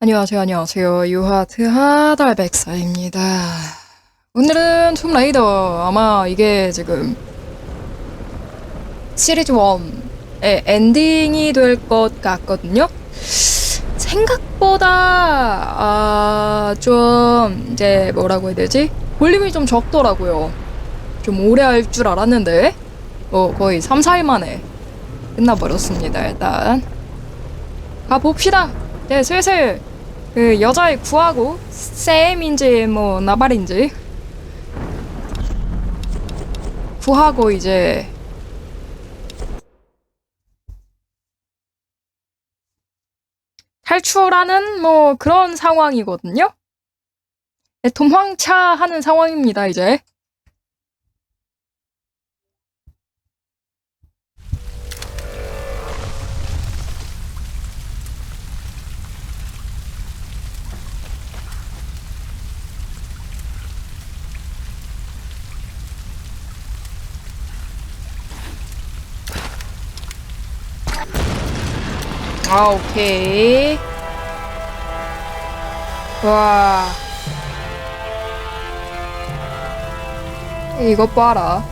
안녕하세요, 안녕하세요. 유하트 하달백사입니다. 오늘은 툼레이더 아마 이게 지금 시리즈 1의 엔딩이 될 것 같거든요. 생각보다 아, 좀 이제 뭐라고 해야 되지? 볼륨이 좀 적더라고요. 좀 오래 할 줄 알았는데 어, 거의 3, 4일 만에 끝나버렸습니다. 일단 가봅시다. 네, 슬슬 그 여자애 구하고 쌤인지 뭐 나발인지 구하고 이제 탈출하는 뭐 그런 상황이거든요. 네, 도망차 하는 상황입니다, 이제. 아, 오케이. 와. 이것 봐라.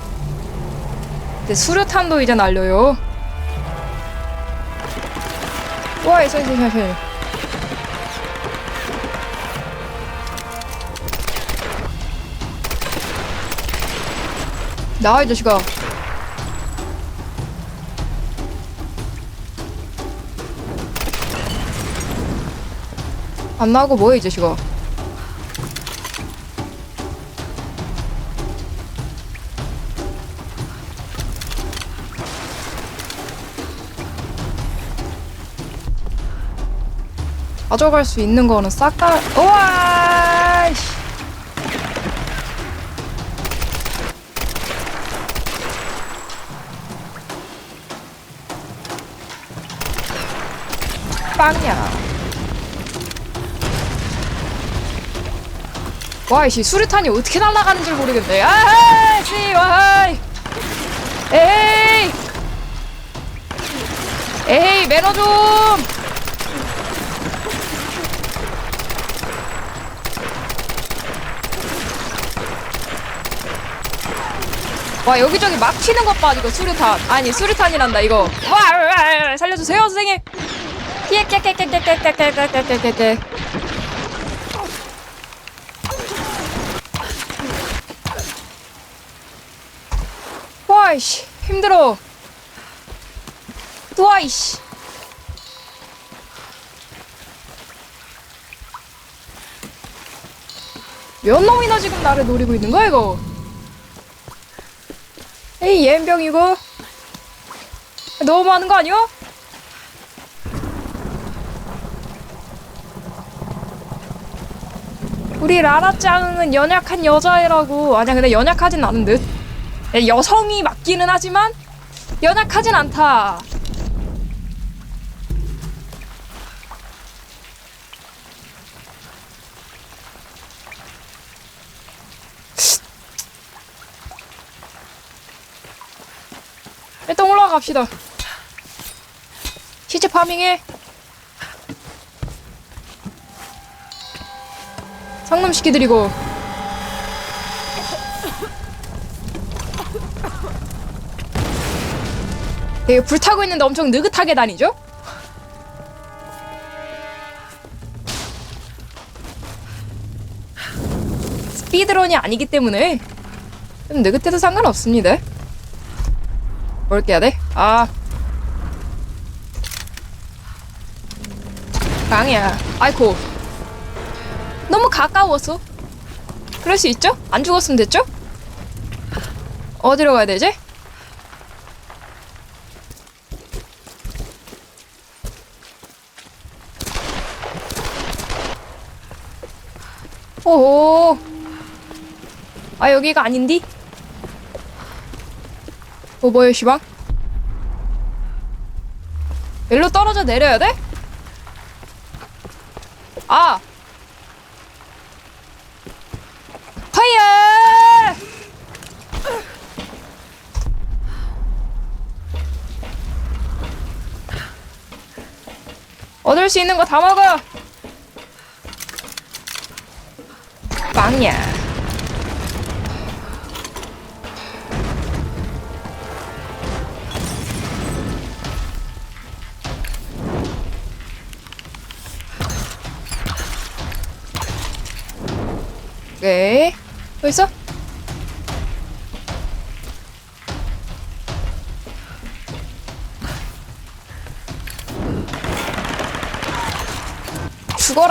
이제 수류탄도 이제 날려요. 와, 있어, 있어, 있어, 있어. 나와, 이 자식아. 안 나오고 뭐해, 이 자식아. 가져갈 수 있는 거는 싹 다, 우와! 씨. 빵이야. 와, 이씨 수류탄이 어떻게 날아가는지 모르겠네. 아, 씨, 와, 에이, 에이, 매너 좀. 와, 여기저기 막 튀는 것 봐, 이거 수류탄. 아니, 수류탄이란다, 이거. 와, 살려주세요, 선생님. 깨깨깨깨깨깨깨깨깨깨깨 깨. 와이씨 힘들어. 와이씨. 몇 놈이나 지금 나를 노리고 있는 거야 이거? 에이 옌병 이거 너무 많은 거 아니야? 우리 라라짱은 연약한 여자애라고. 아니야 근데 연약하진 않은 듯. 네, 여성이 맞기는 하지만 연약하진 않다. 일단 올라갑시다. 시체 파밍해. 상놈 시키드리고 되게 불타고 있는데 엄청 느긋하게 다니죠? 스피드런이 아니기 때문에 좀 느긋해도 상관없습니다. 뭘 깨야 돼? 아. 강이야. 아이코. 너무 가까웠어. 그럴 수 있죠? 안 죽었으면 됐죠? 어디로 가야 되지? 오. 아 여기가 아닌디? 어 뭐야 시방? 일로 떨어져 내려야 돼? 아. 파이어! 얻을 수 있는 거 다 먹어. 꽝이야.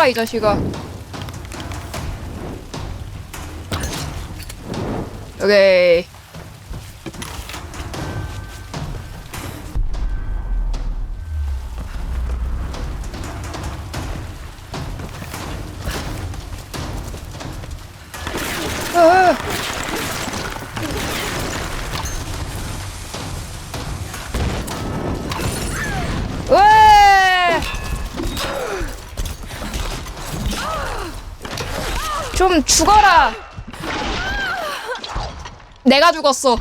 이 자식아. 오케이. 좀 죽어라. 내가 죽었어.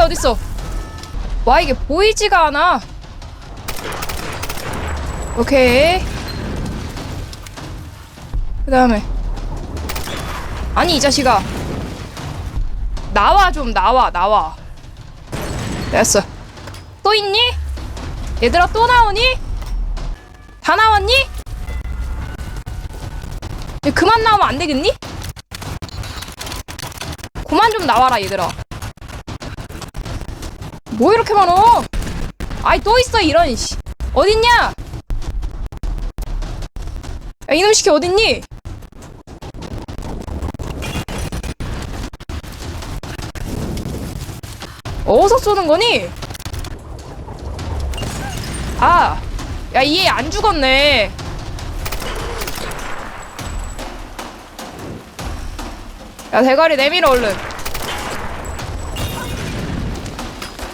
뭐야 어딨어? 와 이게 보이지가 않아. 오케이. 그 다음에 아니 이 자식아 나와 좀 나와 나와. 됐어. 또 있니? 얘들아 또 나오니? 다 나왔니? 그만 나오면 안 되겠니? 그만 좀 나와라 얘들아 뭐 이렇게 많어 아이 또 있어 이런 씨. 어딨냐? 야 이놈 시키 어딨니? 어디서 쏘는 거니? 아야 이애안 죽었네. 야 대가리 내밀어 얼른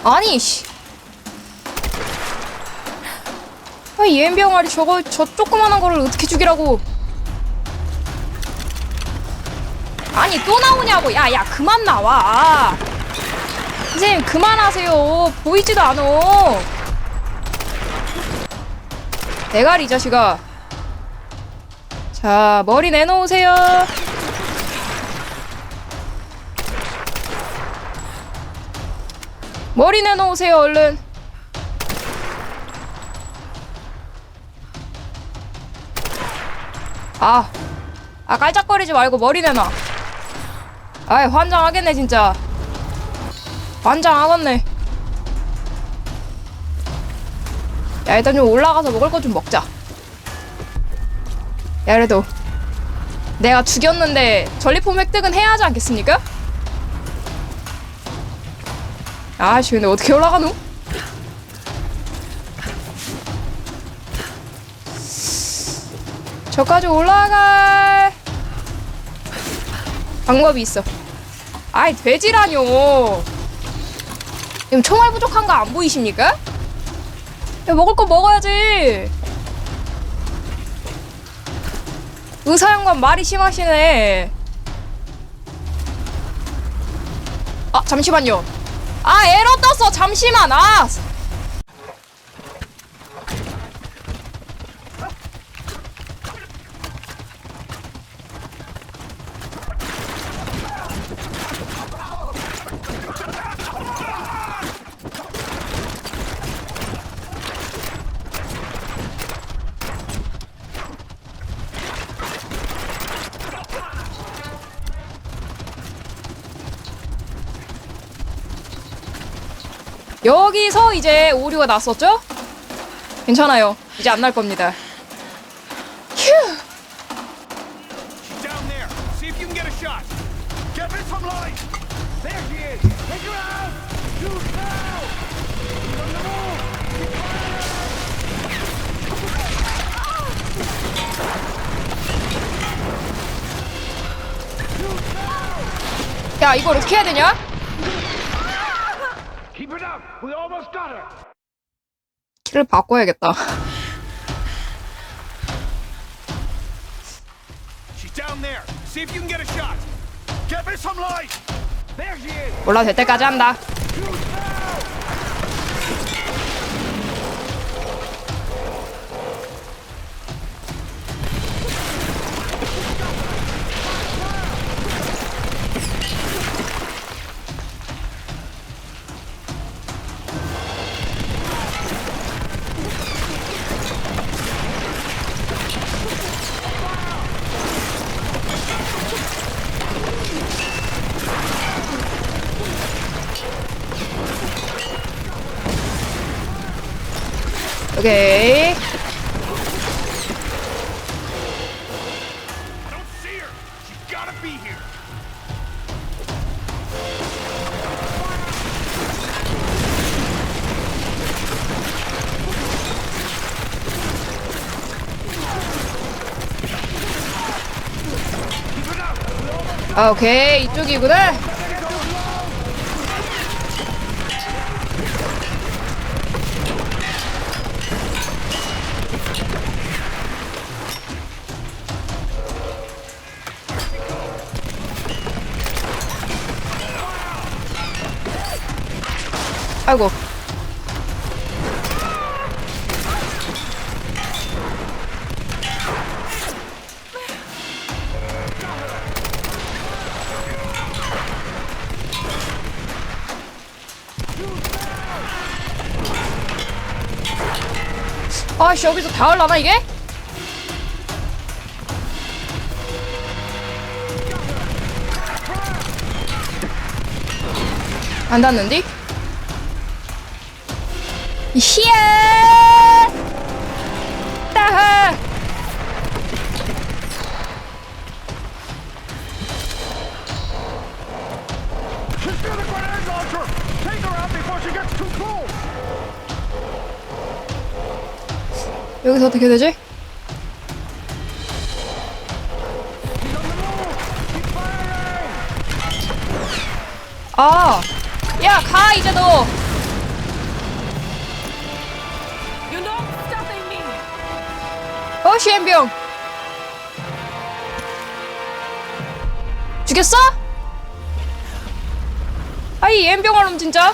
아니 씨. 아, 이 엠병아리 저거 저 조그만한 거를 어떻게 죽이라고. 아니 또 나오냐고. 야야 그만 나와. 선생님 그만하세요. 보이지도 않어 대가리 이 자식아. 자 머리 내놓으세요 머리 내놓으세요 얼른. 아, 아 깔짝거리지 말고 머리 내놔. 아이 환장하겠네 진짜. 환장하겠네. 야 일단 좀 올라가서 먹을 거 좀 먹자. 야 그래도 내가 죽였는데 전리품 획득은 해야 하지 않겠습니까? 아씨 근데 어떻게 올라가노? 저까지 올라갈 방법이 있어. 아이 돼지라뇨. 지금 총알 부족한 거 안 보이십니까? 야 먹을 거 먹어야지. 의사 양반 말이 심하시네. 아 잠시만요. 아 에러 떴어. 잠시만. 아 여기서 이제 오류가 났었죠? 괜찮아요. 이제 안 날 겁니다. 휴. 야 이걸 어떻게 해야 되냐? 를 바꿔야겠다. 올라 될 때까지 한다. 아, 오케이 이쪽이구나. 다 할라나 이게? 안 닿는디? 히야! 여기서 어떻게 되지? 아! 야, 가, 이제 너! 어, 시엠병! 죽였어? 아이, 엠병아놈 진짜!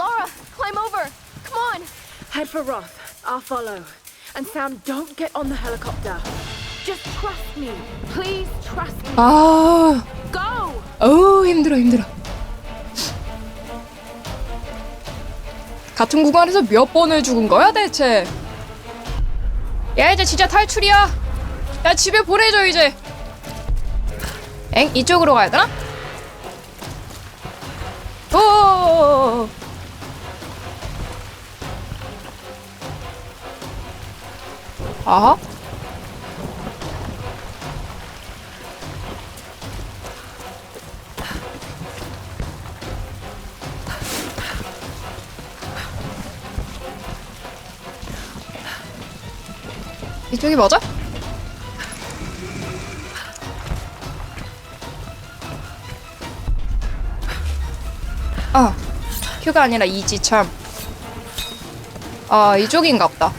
Laura, climb over! Head for Roth. I'll follow. And Sam, don't get on the helicopter. Just trust me. Please trust me. 아, Go! 어우, 힘들어, 힘들어. 같은 구간에서 몇 번을 죽은 거야, 대체? 야, 이제 진짜 탈출이야! 야, 집에 보내줘, 이제! 엥? 이쪽으로 가야 되나? 오! 아하? 이쪽이 맞아? 아, 큐가 아니라 이지 참. 아, 이쪽인가 보다.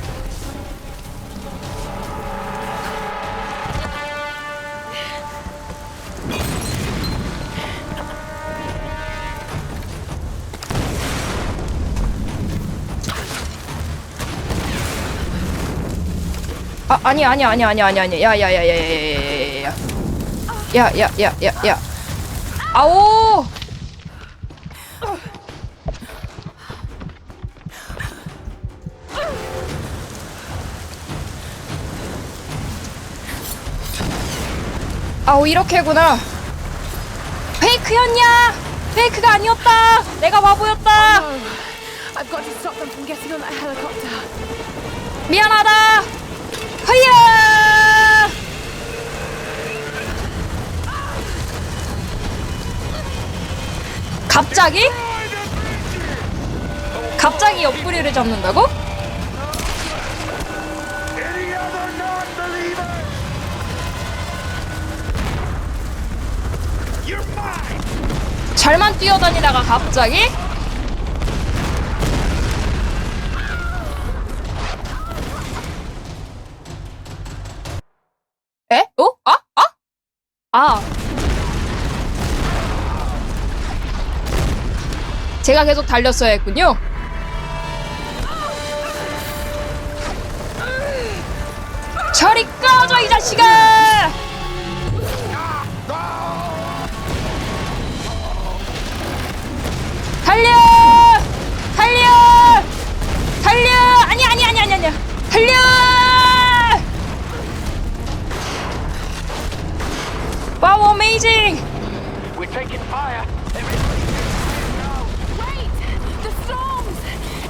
아 아니 아니 아니 아니 아니 아니 야야야야야야야야야 야야야야야 아오 아오 이렇게구나 페이크였냐 페이크가 아니었다 내가 바보였다 Oh, I've got to stop them from getting on that helicopter. 미안하다. 화이야! 갑자기? 갑자기 옆구리를 잡는다고? 잘만 뛰어다니다가 갑자기? 아. 제가 계속 달렸어야 했군요. 저리 꺼져 이 자식아! 달려! 달려! 달려! 아니 아니 아니 아니 아니. 달려! taking fire. Wait! The storms!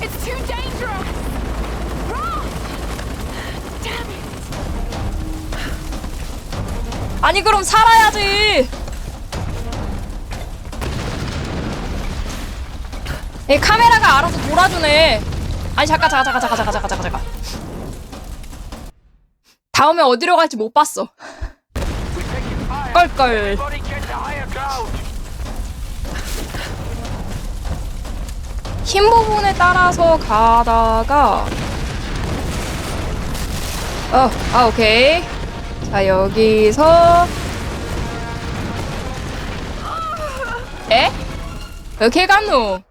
It's too dangerous! Run! Damn it! 아니 그럼 살아야지. 이 카메라가 알아서 돌아주네. 아니 잠깐 잠깐 잠깐 잠깐 잠깐 잠깐 잠깐 다음에 어디로 갈지 못 봤어. 껄껄. 흰 부분에 따라서 가다가 어, 아 오케이 자 여기서 에? 어떻게 갔노?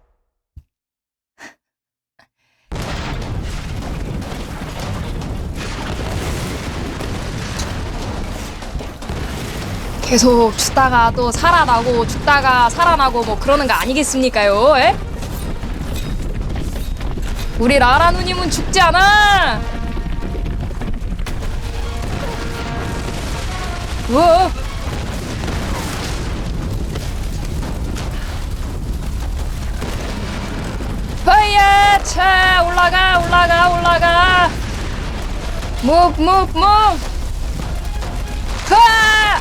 계속 죽다가 또 살아나고 죽다가 살아나고 뭐 그러는 거 아니겠습니까요? 에? 우리 라라 누님은 죽지 않아. 우와. 파이야 차 올라가 올라가 올라가 move move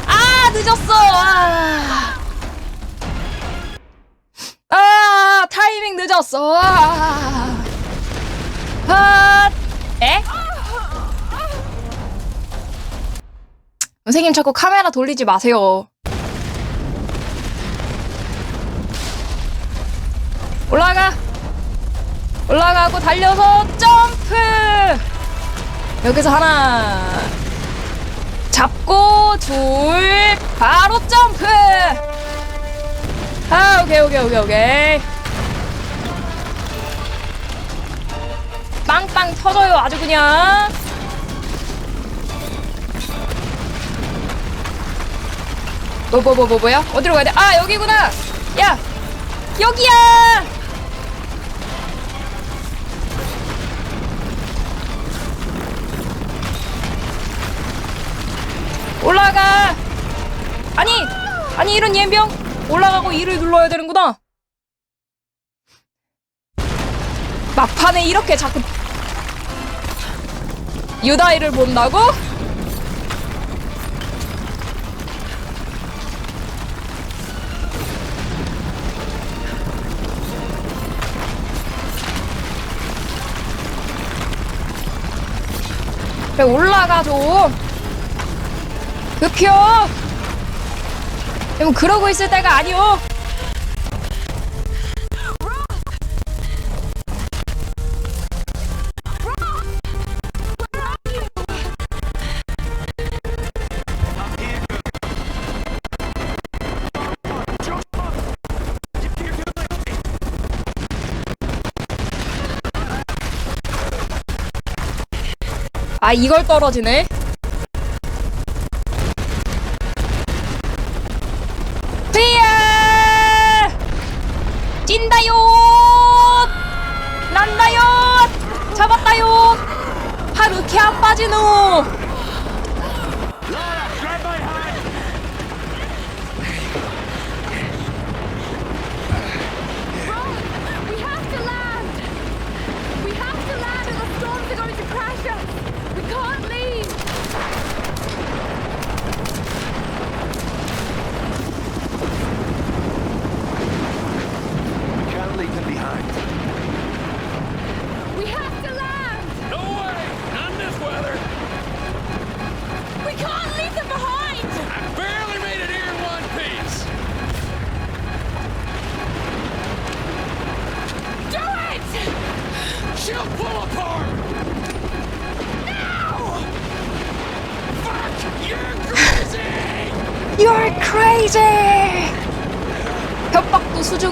아 늦었어 아. 아 타이밍 늦었어 아. 아, 에? 선생님 자꾸 카메라 돌리지 마세요. 올라가. 올라가고 달려서 점프. 여기서 하나. 잡고 둘 바로 점프. 아, 오케이 오케이 오케이 오케이. 빵빵 터져요 아주 그냥. 뭐 뭐 뭐 뭐 뭐야? 어디로 가야 돼 아 여기구나! 야! 여기야! 올라가! 아니 아니 이런 옌병 올라가고 이를 눌러야 되는구나 막판에 이렇게 자꾸 유다이를 본다고? 올라가 좀. 급혀 그럼 그러고 있을 때가 아니오 아 이걸 떨어지네? 뛰어 찐다요! 난다요! 잡았다요! 하루 이렇게 안 빠지노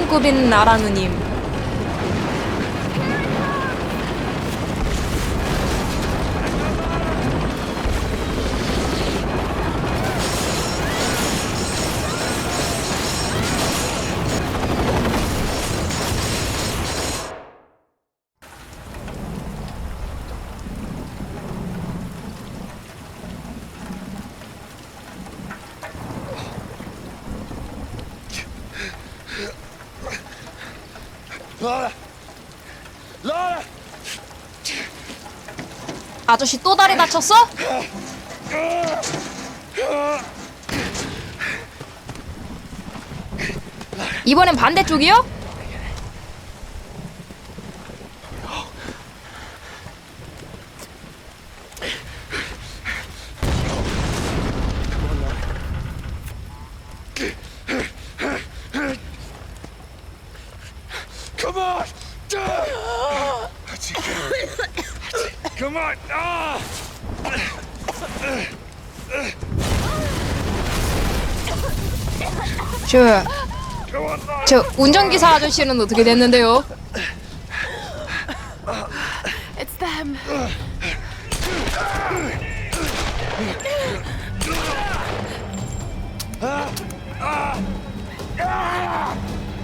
수준급인 나라 누님. 아저씨 또 다리 다쳤어? 이번엔 반대쪽이요? Come on! That's it. Come on! Ah! 저, Come on, Laura! 저 운전기사 아저씨는 어떻게 됐는데요? It's them.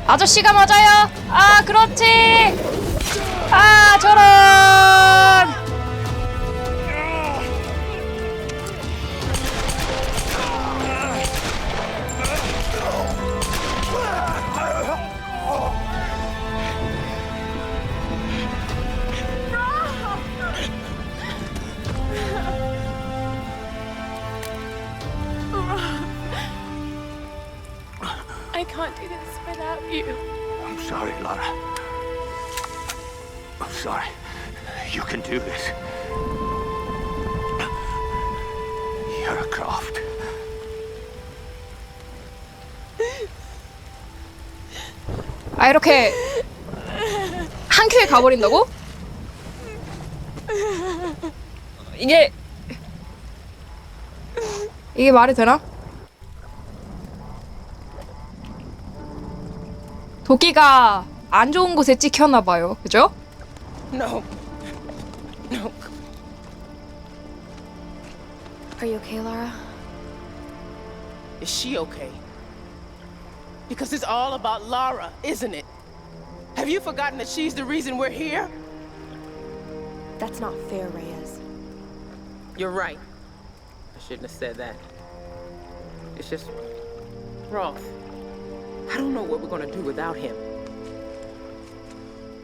아저씨가 맞아요. 아, 그렇지. 아, 저런. You. I'm sorry, Laura. I'm sorry. You can do this. You're a Croft. 아, 이렇게 한 큐에 가버린다고? 이게 이게 말이 되나? 도끼가 안 좋은 곳에 찍혔나 봐요. 그죠? No. No. Are you okay, Laura? Is she okay? Because it's all about Lara, isn't it? Have you forgotten that she's the reason we're here? That's not fair, Reyes. You're right. I shouldn't have said that. It's just. Roth. I don't know what we're gonna do without him.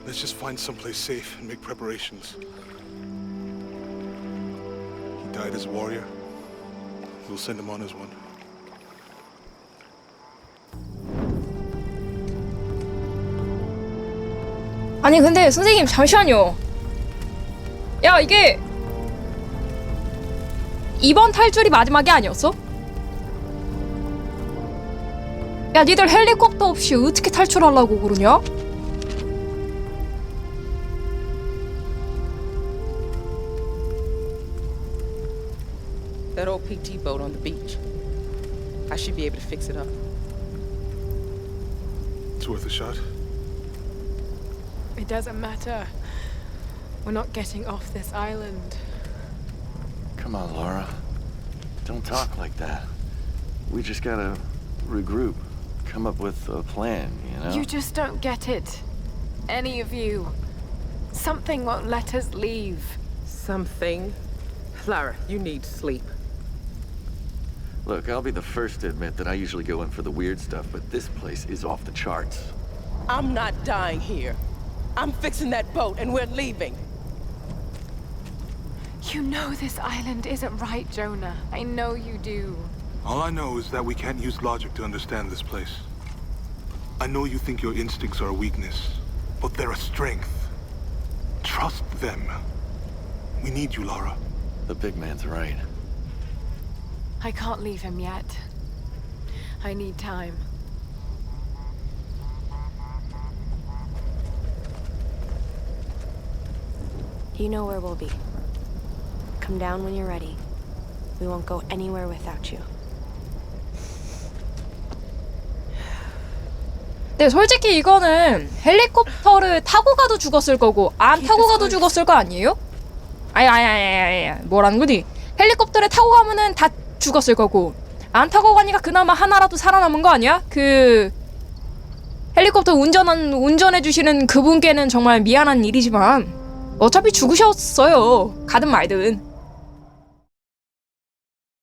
Let's just find someplace safe and make preparations. He died as a warrior. We'll send him on as one. 아니 근데 선생님 잠시만요. 야 이게 이번 탈출이 마지막이 아니었어? 야 니들 헬리콥터 없이 어떻게 탈출하려고 그러냐? That old PT boat on the beach. I should be able to fix it up. It's worth a shot. It doesn't matter. We're not getting off this island. Come on, Laura. Don't talk like that. We just gotta regroup. Come up with a plan, you know? You just don't get it. Any of you. Something won't let us leave. Something. Lara, you need sleep. Look, I'll be the first to admit that I usually go in for the weird stuff, but this place is off the charts. I'm not dying here. I'm fixing that boat and we're leaving. You know this island isn't right, Jonah. I know you do. All I know is that we can't use logic to understand this place. I know you think your instincts are a weakness, but they're a strength. Trust them. We need you, Lara. The big man's right. I can't leave him yet. I need time. You know where we'll be. Come down when you're ready. We won't go anywhere without you. 근데 솔직히 이거는 헬리콥터를 타고 가도 죽었을 거고 안 타고 가도 죽었을 거 아니에요? 아니 아니 아니 아니 아니 뭐라는 거니? 헬리콥터를 타고 가면은 다 죽었을 거고 안 타고 가니까 그나마 하나라도 살아남은 거 아니야? 그 헬리콥터 운전한 운전해 주시는 그분께는 정말 미안한 일이지만 어차피 죽으셨어요. 가든 말든.